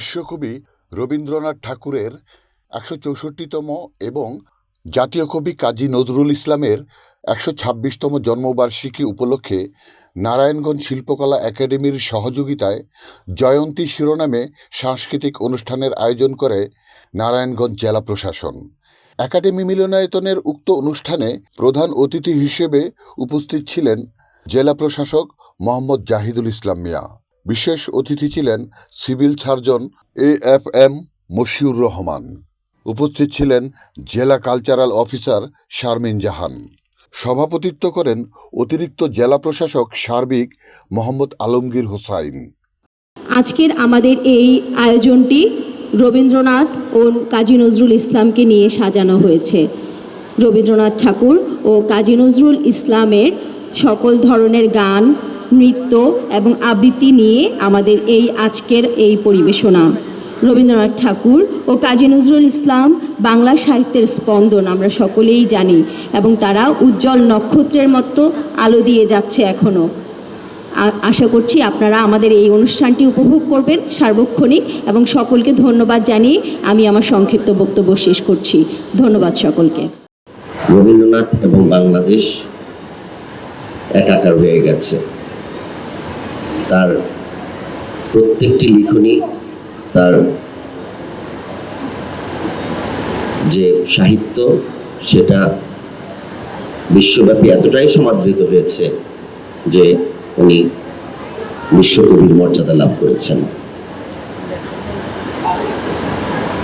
বিশ্বকবি রবীন্দ্রনাথ ঠাকুরের একশো চৌষট্টিতম এবং জাতীয় কবি কাজী নজরুল ইসলামের একশো ছাব্বিশতম জন্মবার্ষিকী উপলক্ষে নারায়ণগঞ্জ শিল্পকলা একাডেমির সহযোগিতায় জয়ন্তী শিরোনামে সাংস্কৃতিক অনুষ্ঠানের আয়োজন করে নারায়ণগঞ্জ জেলা প্রশাসন। একাডেমি মিলনায়তনের উক্ত অনুষ্ঠানে প্রধান অতিথি হিসেবে উপস্থিত ছিলেন জেলা প্রশাসক মোহাম্মদ জাহিদুল ইসলাম মিয়া। বিশেষ অতিথি ছিলেন civil surgeon A F M Mashiur Rahman. উপস্থিত ছিলেন জেলা কালচারাল অফিসার শারমিন জাহান। সভাপতিত্ব করেন অতিরিক্ত জেলা প্রশাসক সার্বিক মোহাম্মদ আলমগীর হোসাইন। আজকের আমাদের এই আয়োজনটি রবীন্দ্রনাথ ও কাজী নজরুল ইসলামকে নিয়ে সাজানো হয়েছে। রবীন্দ্রনাথ ঠাকুর ও কাজী নজরুল ইসলামের সকল ধরনের গান নৃত্য এবং আবৃত্তি নিয়ে আমাদের এই আজকের এই পরিবেশনা। রবীন্দ্রনাথ ঠাকুর ও কাজী নজরুল ইসলাম বাংলা সাহিত্যের স্পন্দন আমরা সকলেই জানি এবং তারা উজ্জ্বল নক্ষত্রের মতো আলো দিয়ে যাচ্ছে এখনও আশা করছি আপনারা আমাদের এই অনুষ্ঠানটি উপভোগ করবেন সার্বক্ষণিক এবং সকলকে ধন্যবাদ জানিয়ে আমি আমার সংক্ষিপ্ত বক্তব্য শেষ করছি। ধন্যবাদ সকলকে। রবীন্দ্রনাথ এবং বাংলাদেশ একাকার হয়ে গেছে। তার প্রত্যেকটি লিখনী, তার যে সাহিত্য, সেটা বিশ্বব্যাপী এতটাই সমাদৃত হয়েছে যে উনি বিশ্বকবির মর্যাদা লাভ করেছেন।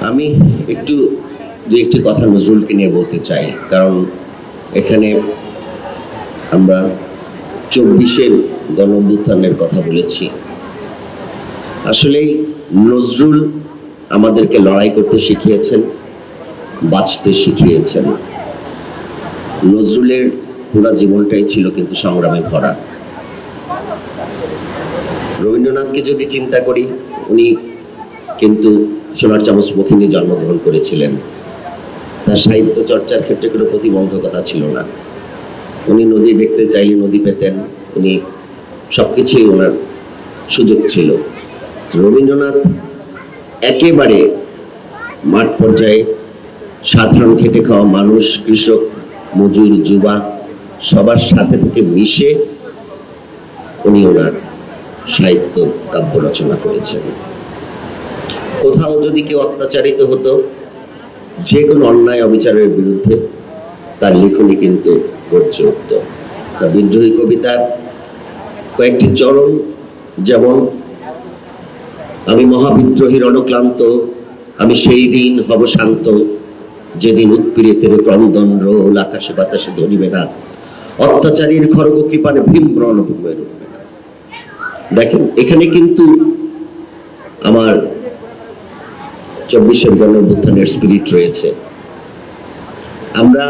আমি একটু, দু একটি কথা নজরুলকে নিয়ে বলতে চাই, কারণ এখানে আমরা চব্বিশের গণ কথা বলেছি। আসলেই নজরুল আমাদেরকে লড়াই করতে শিখিয়েছেন, বাঁচতে শিখিয়েছেন। নজরুলের পুরা জীবনটাই ছিল কিন্তু সংগ্রামে ভরা। রবীন্দ্রনাথকে যদি চিন্তা করি, উনি কিন্তু সোনার চামচ মুখে নিয়ে জন্মগ্রহণ করেছিলেন। তার সাহিত্য চর্চার ক্ষেত্রে কোনো প্রতিবন্ধকতা ছিল না। উনি নদী দেখতে চাইলে নদী পেতেন, উনি সব কিছুই ওনার সুযোগ ছিল। রবীন্দ্রনাথ একেবারে মাঠ পর্যায়ে সাধারণ খেটে খাওয়া মানুষ, কৃষক, মজুর, যুবা সবার সাথে থেকে মিশে উনি ওনার সাহিত্য কাব্য রচনা করেছেন। কোথাও যদি কেউ অত্যাচারিত হতো, যে কোনো অন্যায় অবিচারের বিরুদ্ধে তার লিখনি কিন্তু গর্জে উঠত। তার বিদ্রোহী কবিতার কয়েকটি চরণ যেমন, আমি মহাবিদ্রোহীর অনক্লান্ত আমি সেই দিন হব শান্ত, যেদিন উৎপীড়িতের ক্রন্দন রোল আকাশে বাতাসে ধরিবে না। অত্যাচারীর খড়গ কৃপানে ভীম রণভূমের উঠবে না দেখেন, এখানে কিন্তু আমার চব্বিশের গণঅভ্যুত্থানের স্পিরিট রয়েছে। আমরা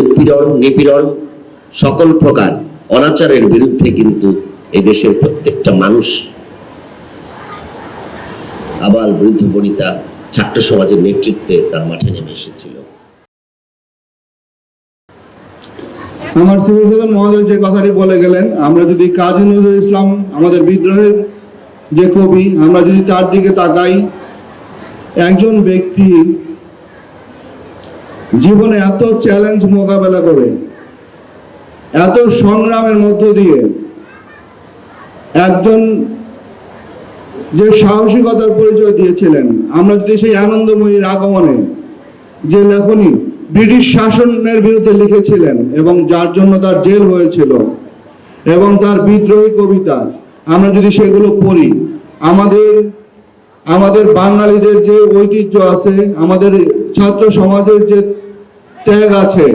উৎপীড়ন, নিপীড়ন সকল প্রকার অনাচারের বিরুদ্ধে কিন্তু এই দেশের প্রত্যেকটা মানুষ আবাল বৃদ্ধ বনিতা ছাত্র সমাজের নেতৃত্বে তার মাঠে নেমে এসেছিল। আমার সার্জন মহোদয় যে কথাটি বলে গেলেন, আমরা যদি কাজী নজরুল ইসলাম আমাদের বিদ্রোহের যে কবি, আমরা যদি তার দিকে তাকাই, একজন ব্যক্তি জীবনে এত চ্যালেঞ্জ মোকাবেলা করে এত সংগ্রামের মধ্য দিয়ে একজন যে সাহসিকতার পরিচয় দিয়েছিলেন, আমরা যদি সেই আনন্দময়ীর আগমনে যে লেখনী ব্রিটিশ শাসনের বিরুদ্ধে লিখেছিলেন এবং যার জন্য তার জেল হয়েছিল এবং তার বিদ্রোহী কবিতা, আমরা যদি সেগুলো পড়ি, আমাদের আমাদের বাঙালিদের যে ঐতিহ্য আছে, আমাদের ছাত্র সমাজের যে ত্যাগ আছে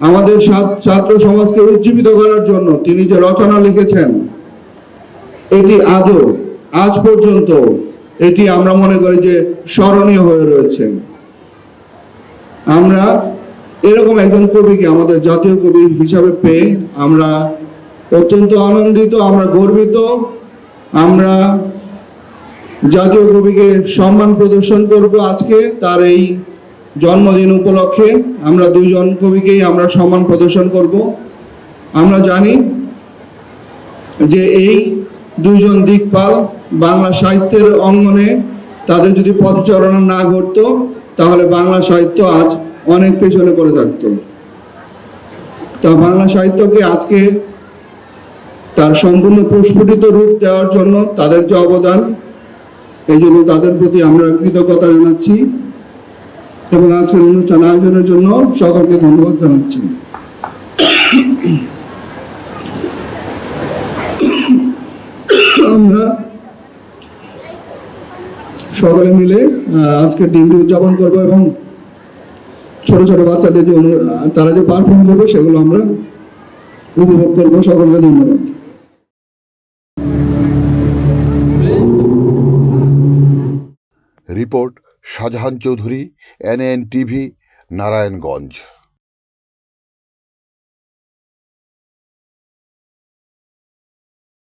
আমাদের ছাত্র- সমাজকে উজ্জীবিত করার জন্য তিনি যে রচনা লিখেছেন, এটি আজও, আজ পর্যন্ত এটি আমরা মনে করি যে স্মরণীয় হয়ে রয়েছে। আমরা এরকম একজন কবিকে আমাদের জাতীয় কবি হিসাবে পেয়ে আমরা অত্যন্ত আনন্দিত, আমরা গর্বিত, আমরা জাতীয় কবিকে সম্মান প্রদর্শন করব আজকে তার এই জন্মদিন উপলক্ষে আমরা দুইজন কবিকেই আমরা সম্মান প্রদর্শন করব। আমরা জানি যে এই দুইজন দিকপাল বাংলা সাহিত্যের অঙ্গনে তাদের যদি পদচারণা না ঘটতো, তাহলে বাংলা সাহিত্য আজ অনেক পেছনে পড়ে থাকতো। তা বাংলা সাহিত্যকে আজকে তার সম্পূর্ণ প্রস্ফুটিত রূপ দেওয়ার জন্য তাদের যে অবদান, এই জন্য তাদের প্রতি আমরা কৃতজ্ঞতা জানাচ্ছি। এবং আজকের অনুষ্ঠান আয়োজনের জন্য সকলকে ধন্যবাদ জানাচ্ছি। আমরা সকলে মিলে আহ, আজকের দিনটি উদযাপন করব এবং ছোট ছোট বাচ্চাদের যে তারা যে পারফর্ম করবে সেগুলো আমরা উপভোগ করব। সকলকে ধন্যবাদ। Report Shahjahan Chowdhury NN TV Narayanganj.